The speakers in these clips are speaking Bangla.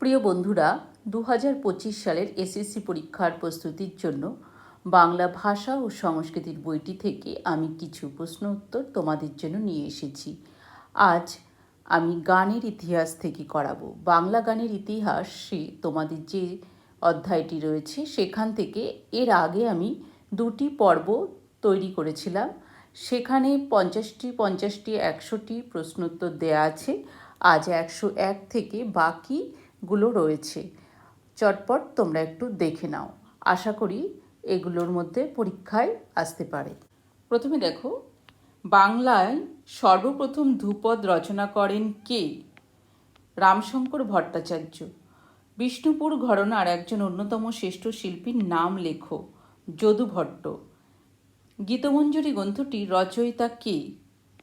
প্রিয় বন্ধুরা দু হাজার পঁচিশ সালের এসএসসি পরীক্ষার প্রস্তুতির জন্য বাংলা ভাষা ও সংস্কৃতির বইটি থেকে আমি কিছু প্রশ্ন উত্তর তোমাদের জন্য নিয়ে এসেছি। আজ আমি গানের ইতিহাস থেকে করাবো। বাংলা গানের ইতিহাসে তোমাদের যে অধ্যায়টি রয়েছে, সেখান থেকে এর আগে আমি দুটি পর্ব তৈরি করেছিলাম। সেখানে পঞ্চাশটি পঞ্চাশটি, একশোটি প্রশ্নোত্তর দেয়া আছে। আজ একশো এক থেকে বাকিগুলো রয়েছে। চটপট তোমরা একটু দেখে নাও। আশা করি এগুলোর মধ্যে পরীক্ষায় আসতে পারে। প্রথমে দেখো, বাংলায় সর্বপ্রথম ধ্রুপদ রচনা করেন কে? রামশঙ্কর ভট্টাচার্য। বিষ্ণুপুর ঘরনার একজন অন্যতম শ্রেষ্ঠ শিল্পীর নাম লেখো, যদু ভট্ট। গীতমঞ্জরি গ্রন্থটি রচয়িতা কে?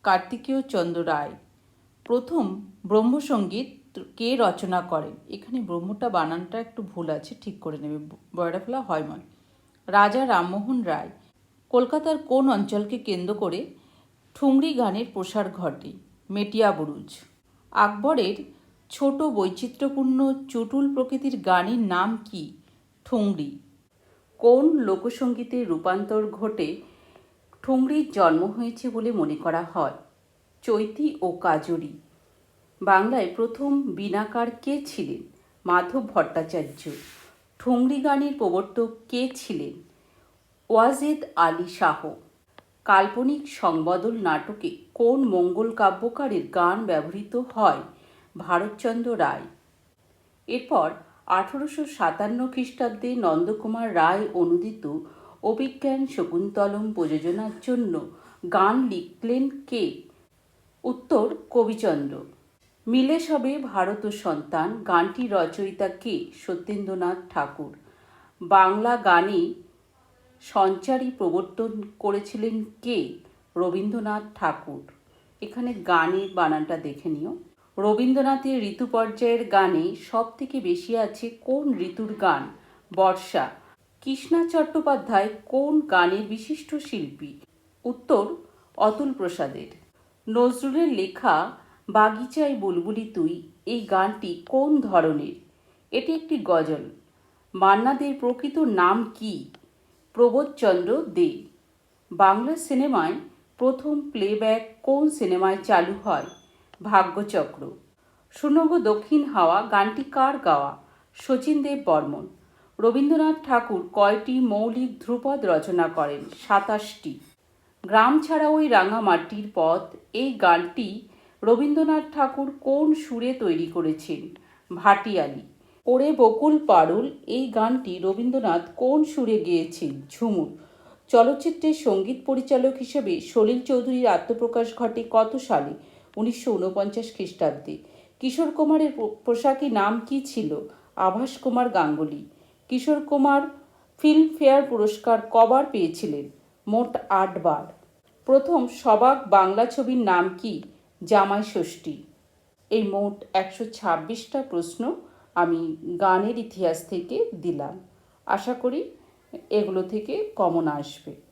কার্তিকেয় চন্দ্র রায়। প্রথম ব্রহ্মসঙ্গীত কে রচনা করেন? এখানে ব্রহ্মটা বানানটা একটু ভুল আছে, ঠিক করে নেবে। বয়রা ফেলা হয়ময় রাজা রামমোহন রায়, কলকাতার কোন অঞ্চলকে কেন্দ্র করে ঠুংরি গানের প্রসার ঘটে? মেটিয়া বুরুজ। আকবরের ছোট বৈচিত্র্যপূর্ণ চুটুল প্রকৃতির গানের নাম কি? ঠুংরি কোন লোকসঙ্গীতের রূপান্তর ঘটে? ঠুংরির জন্ম হয়েছে বলে মনে করা হয়। চৈতি ও কাজরি। বাংলায় প্রথম বিনাকার কে ছিলেন? মাধব ভট্টাচার্য। ঠুংরি গানের প্রবর্তক কে ছিলেন? ওয়াজেদ আলী শাহ। কাল্পনিক সংবদল নাটকে কোন মঙ্গল কাব্যকারের গান ব্যবহৃত হয়? ভারতচন্দ্র রায়। এরপর আঠারোশো সাতান্ন খ্রিস্টাব্দে নন্দকুমার রায় অনুদিত অভিজ্ঞান শকুন্তলম প্রযোজনার জন্য গান লিখলেন কে? উত্তর কবিচন্দ্র। মিলে সবে ভারত ও সন্তান। গানটি রচয়িতা কে? সত্যেন্দ্রনাথ ঠাকুর। বাংলা গানে সঞ্চারী প্রবর্তন করেছিলেন কে? রবীন্দ্রনাথ ঠাকুর। এখানে গানের বানানটা দেখে নিও। রবীন্দ্রনাথের ঋতু পর্যায়ের গানে সব থেকে বেশি আছে কোন ঋতুর গান? বর্ষা। কৃষ্ণা চট্টোপাধ্যায় কোন গানের বিশিষ্ট শিল্পী? উত্তর, অতুল প্রসাদের। নজরুলের লেখা বাগিচায় বুলবুলি তুই, এই গানটি কোন ধরনের? এটি একটি গজল। মান্নাদের প্রকৃত নাম কি? প্রবোধচন্দ্র দে। বাংলা সিনেমায় প্রথম প্লেব্যাক কোন সিনেমায় চালু হয়? ভাগ্যচক্র। সুনগ দক্ষিণ হাওয়া গানটি কার গাওয়া? শচীন দেব বর্মন। রবীন্দ্রনাথ ঠাকুর কয়টি মৌলিক ধ্রুপদ রচনা করেন? সাতাশটি। গ্রাম ছাড়া ওই রাঙামাটির পথ, এই গানটি রবীন্দ্রনাথ ঠাকুর কোন সুরে তৈরি করেছেন? ভাটিয়ালি, ওরে বকুল পারুল, এই গানটি রবীন্দ্রনাথ কোন সুরে গেয়েছেন? ঝুমুর, চলচ্চিত্রের সংগীত পরিচালক হিসেবে সলিল চৌধুরীর আত্মপ্রকাশ ঘটে কত সালে? উনিশশো উনপঞ্চাশ খ্রিস্টাব্দে। কিশোর কুমারের পোশাকি নাম কি ছিল? আভাস কুমার গাঙ্গুলি। কিশোর কুমার ফিল্মফেয়ার পুরস্কার কবার পেয়েছিলেন? মোট আটবার। প্রথম সবাক বাংলা ছবির নাম কি? জামাই ষষ্ঠী। এই মোট একশো ছাব্বিশটা প্রশ্ন আমি গানের ইতিহাস থেকে দিলাম। আশা করি এগুলো থেকে কমন আসবে।